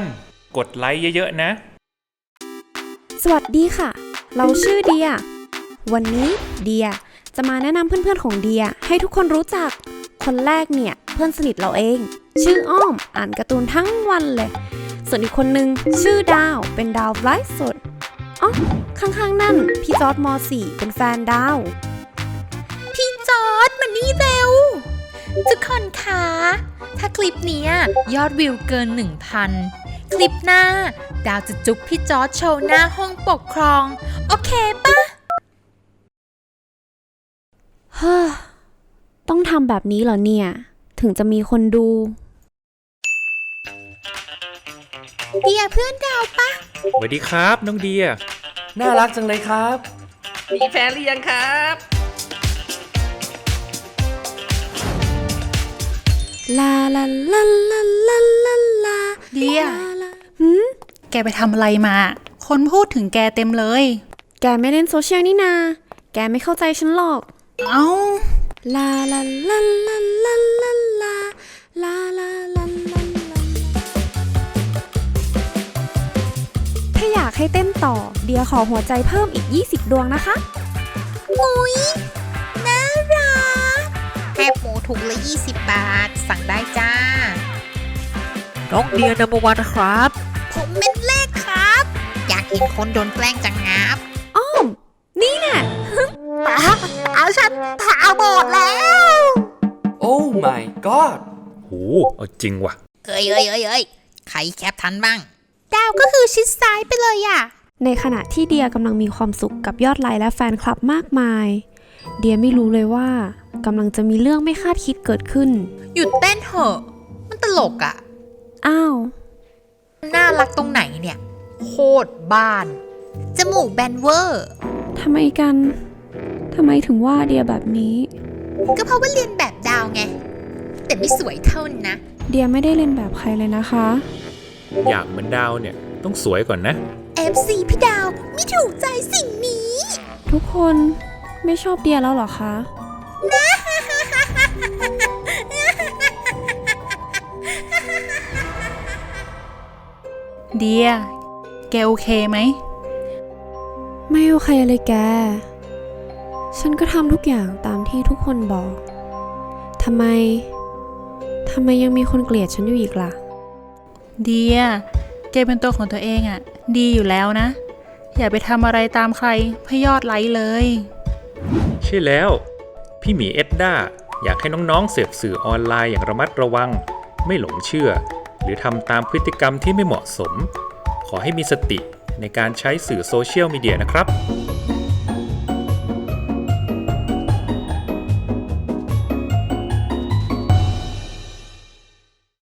นกดไลค์เยอะๆนะ สวัสดีค่ะ เราชื่อเดีย วันนี้เดียจะมาแนะนำเพื่อนๆของเดียให้ทุกคนรู้จัก คนแรกเนี่ยเพื่อนสนิทเราเอง ชื่ออ้อมอ่านการ์ตูนทั้งวันเลย ส่วนอีกคนนึงชื่อดาวเป็นดาวไลฟ์สดอ๋อข้างๆนั่น พี่จอร์ดม .4 เป็นแฟนดาว พี่จอร์ดมานี่เร็วทุกคนคะ ถ้าคลิปนี้ยยอดวิวเกิน 1,000 คลิปหน้า ดาวจะจุ๊บพี่จอร์ดโชว์หน้าห้องปกครอง โอเคปะเฮ้อต้องทำแบบนี้เหรอเนี่ย ถึงจะมีคนดู เดียเพื่อนดาวปะสวัสดีครับ น้องเดีย น่ารักจังเลยครับ มีแฟนหรือยังครับ ลาลาลาลาลาลาลา เดียลาลาหืมแกไปทำอะไรมา คนพูดถึงแกเต็มเลย แกไม่เล่นโซเชียลนี่นา แกไม่เข้าใจฉันหรอก เอ้าลาลาลาลาลาลาลาลาลาลาลาลาถ้าอยากให้เต้นต่อ เดียขอหัวใจเพิ่มอีก 20 ดวงนะคะ มุยน่ารักแคบหมูถุงละ 20 บาท สั่งได้จ้า น้องเดียนัมวันครับ เห็นคนโดนแกล้งจังงับอ้อม นี่แน่ะตาเอาฉันตาบอดแล้ว โอ้ my god โหเอาจริงว่ะ เอ้ยเอ้ยเอ้ยเอ้ยใครแคปทันบ้าง ดาวก็คือชิดซ้ายไปเลยอะ ในขณะที่เดียกำลังมีความสุขกับยอดไลค์และแฟนคลับมากมาย เดียไม่รู้เลยว่ากำลังจะมีเรื่องไม่คาดคิดเกิดขึ้น หยุดเต้นเถอะ มันตลกอะ อ้าว น่ารักตรงไหนเนี่ย โคตรบ้าน จมูกแบนเวอร์ ทำไมกัน ทำไมถึงว่าเดียแบบนี้ ก็เพราะว่าเรียนแบบดาวไง แต่ไม่สวยเท่านะ เดียไม่ได้เล่นแบบใครเลยนะคะ อยากเหมือนดาวเนี่ยต้องสวยก่อนนะ FC พี่ดาวไม่ถูกใจสิ่งนี้ ทุกคนไม่ชอบเดียแล้วเหรอคะ เดีย แกโอเคไหม ไม่โอเคเลยแก ฉันก็ทำทุกอย่างตามที่ทุกคนบอก ทำไม ทำไมยังมีคนเกลียดฉันอยู่อีกล่ะเดียแกเป็นตัวของตัวเองอะ่ะดีอยู่แล้วนะ อย่าไปทำอะไรตามใครเพื่อยอดไลค์เลย ใช่แล้ว พี่หมีเอ็ดด้าอยากให้น้องๆเสพสื่อออนไลน์อย่างระมัดระวัง ไม่หลงเชื่อ หรือทำตามพฤติกรรมที่ไม่เหมาะสม ขอให้มีสติในการใช้สื่อโซเชียลมีเดียนะครับ